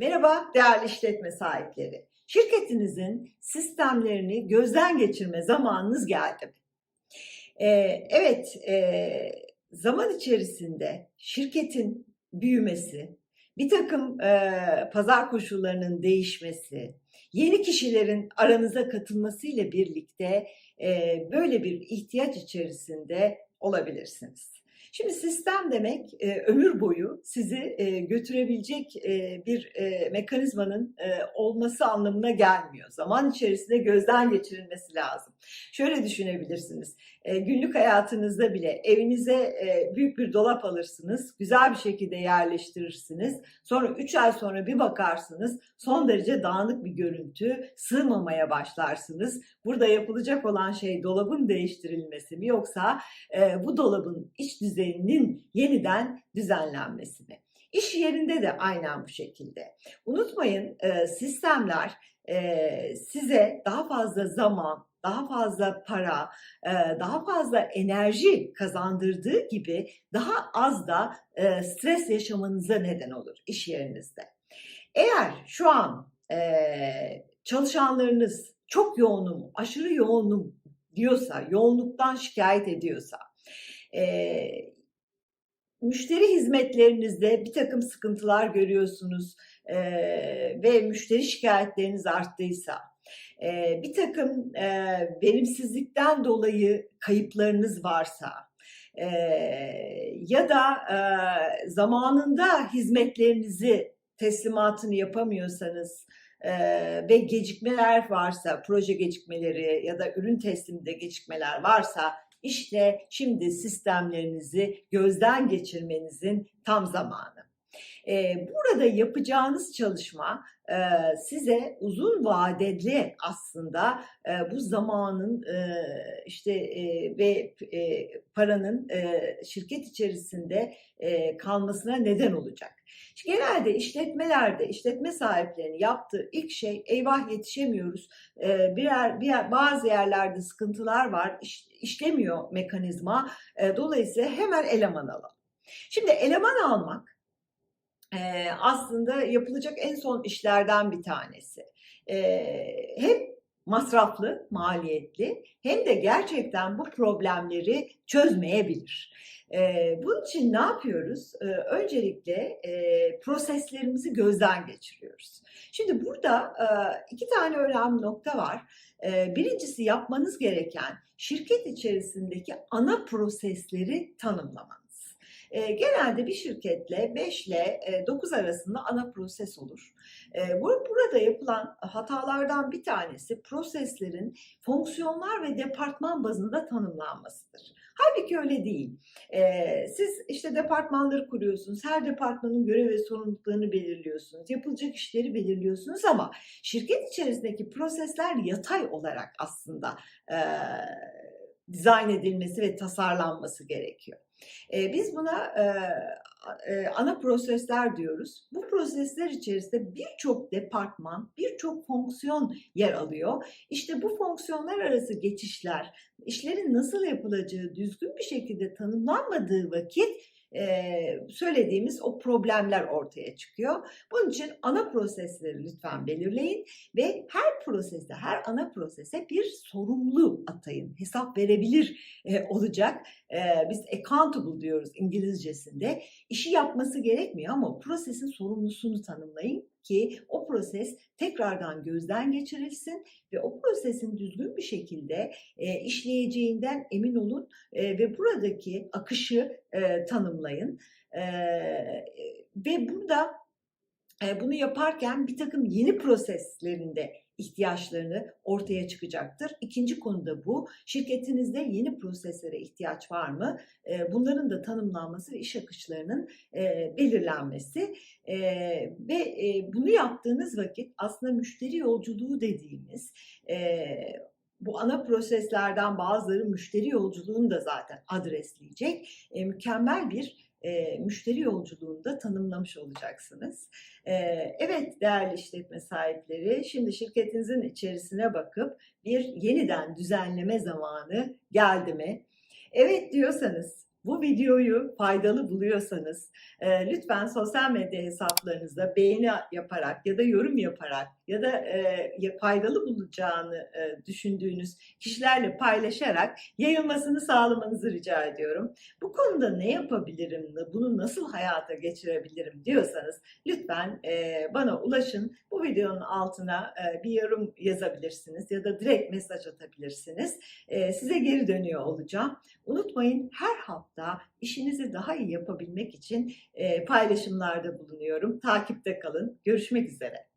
Merhaba değerli işletme sahipleri. Şirketinizin sistemlerini gözden geçirme zamanınız geldi? Ee, evet, e, zaman içerisinde şirketin büyümesi, bir takım e, pazar koşullarının değişmesi, yeni kişilerin aranıza katılması ile birlikte e, böyle bir ihtiyaç içerisinde olabilirsiniz. Şimdi sistem demek e, ömür boyu sizi e, götürebilecek e, bir mekanizmanın olması anlamına gelmiyor. Zaman içerisinde gözden geçirilmesi lazım. Şöyle düşünebilirsiniz. Günlük hayatınızda bile evinize büyük bir dolap alırsınız, güzel bir şekilde yerleştirirsiniz. Sonra 3 ay sonra bir bakarsınız son derece dağınık bir görüntü, sığmamaya başlarsınız. Burada yapılacak olan şey dolabın değiştirilmesi mi yoksa bu dolabın iç düzeninin yeniden düzenlenmesi mi? İş yerinde de aynen bu şekilde. Unutmayın e, sistemler e, size daha fazla zaman, daha fazla para, e, daha fazla enerji kazandırdığı gibi daha az da stres yaşamanıza neden olur iş yerinizde. Eğer şu an çalışanlarınız çok yoğunum, aşırı yoğunum diyorsa, yoğunluktan şikayet ediyorsa, müşteri hizmetlerinizde bir takım sıkıntılar görüyorsunuz e, ve müşteri şikayetleriniz arttıysa, e, bir takım e, verimsizlikten dolayı kayıplarınız varsa e, ya da e, zamanında hizmetlerinizi teslimatını yapamıyorsanız e, ve gecikmeler varsa, proje gecikmeleri ya da ürün tesliminde gecikmeler varsa işte şimdi sistemlerinizi gözden geçirmenizin tam zamanı. Burada yapacağınız çalışma size uzun vadeli aslında bu zamanın işte ve paranın şirket içerisinde kalmasına neden olacak. Genelde işletmelerde işletme sahiplerinin yaptığı ilk şey eyvah yetişemiyoruz. Birer, birer bazı yerlerde sıkıntılar var. iş- işlemiyor mekanizma. Dolayısıyla hemen eleman alalım. Şimdi eleman almak e, aslında yapılacak en son işlerden bir tanesi. E, hem masraflı, maliyetli hem de gerçekten bu problemleri çözmeyebilir. E, bunun için ne yapıyoruz? E, öncelikle e, proseslerimizi gözden geçiriyoruz. Şimdi burada e, iki tane önemli nokta var. E, birincisi yapmanız gereken şirket içerisindeki ana prosesleri tanımlamanız. E, genelde bir şirketle 5 ile e, 9 arasında ana proses olur. E, bu, burada yapılan hatalardan bir tanesi proseslerin fonksiyonlar ve departman bazında tanımlanmasıdır. Halbuki öyle değil. E, siz işte departmanları kuruyorsunuz, her departmanın görev ve sorumluluklarını belirliyorsunuz, yapılacak işleri belirliyorsunuz ama şirket içerisindeki prosesler yatay olarak aslında e, dizayn edilmesi ve tasarlanması gerekiyor. E, biz buna e, e, ana prosesler diyoruz. Bu prosesler içerisinde birçok departman, birçok fonksiyon yer alıyor. İşte bu fonksiyonlar arası geçişler, işlerin nasıl yapılacağı düzgün bir şekilde tanımlanmadığı vakit e, söylediğimiz o problemler ortaya çıkıyor. Bunun için ana prosesleri lütfen belirleyin ve her proseste, her ana prosese bir sorumlu atayın. Hesap verebilir e, olacak. E, biz accountable diyoruz İngilizcesinde. İşi yapması gerekmiyor ama prosesin sorumlusunu tanımlayın ki o proses tekrardan gözden geçirilsin ve o prosesin düzgün bir şekilde e, işleyeceğinden emin olun e, ve buradaki akışı e, tanımlayın. E, ve burada e, bunu yaparken bir takım yeni proseslerinde ihtiyaçlarını ortaya çıkacaktır. İkinci konu da bu. Şirketinizde yeni proseslere ihtiyaç var mı? Bunların da tanımlanması ve iş akışlarının belirlenmesi ve bunu yaptığınız vakit aslında müşteri yolculuğu dediğimiz bu ana proseslerden bazıları müşteri yolculuğunu da zaten adresleyecek mükemmel bir e, müşteri yolculuğunu da tanımlamış olacaksınız. E, evet değerli işletme sahipleri şimdi şirketinizin içerisine bakıp bir yeniden düzenleme zamanı geldi mi? Evet diyorsanız Bu videoyu faydalı buluyorsanız e, lütfen sosyal medya hesaplarınızda beğeni yaparak ya da yorum yaparak ya da e, faydalı bulacağını e, düşündüğünüz kişilerle paylaşarak yayılmasını sağlamanızı rica ediyorum. Bu konuda ne yapabilirim, bunu nasıl hayata geçirebilirim diyorsanız lütfen e, bana ulaşın. Bu videonun altına e, bir yorum yazabilirsiniz ya da direkt mesaj atabilirsiniz. E, size geri dönüyor olacağım. Unutmayın her hafta işinizi daha iyi yapabilmek için paylaşımlarda bulunuyorum. Takipte kalın. Görüşmek üzere.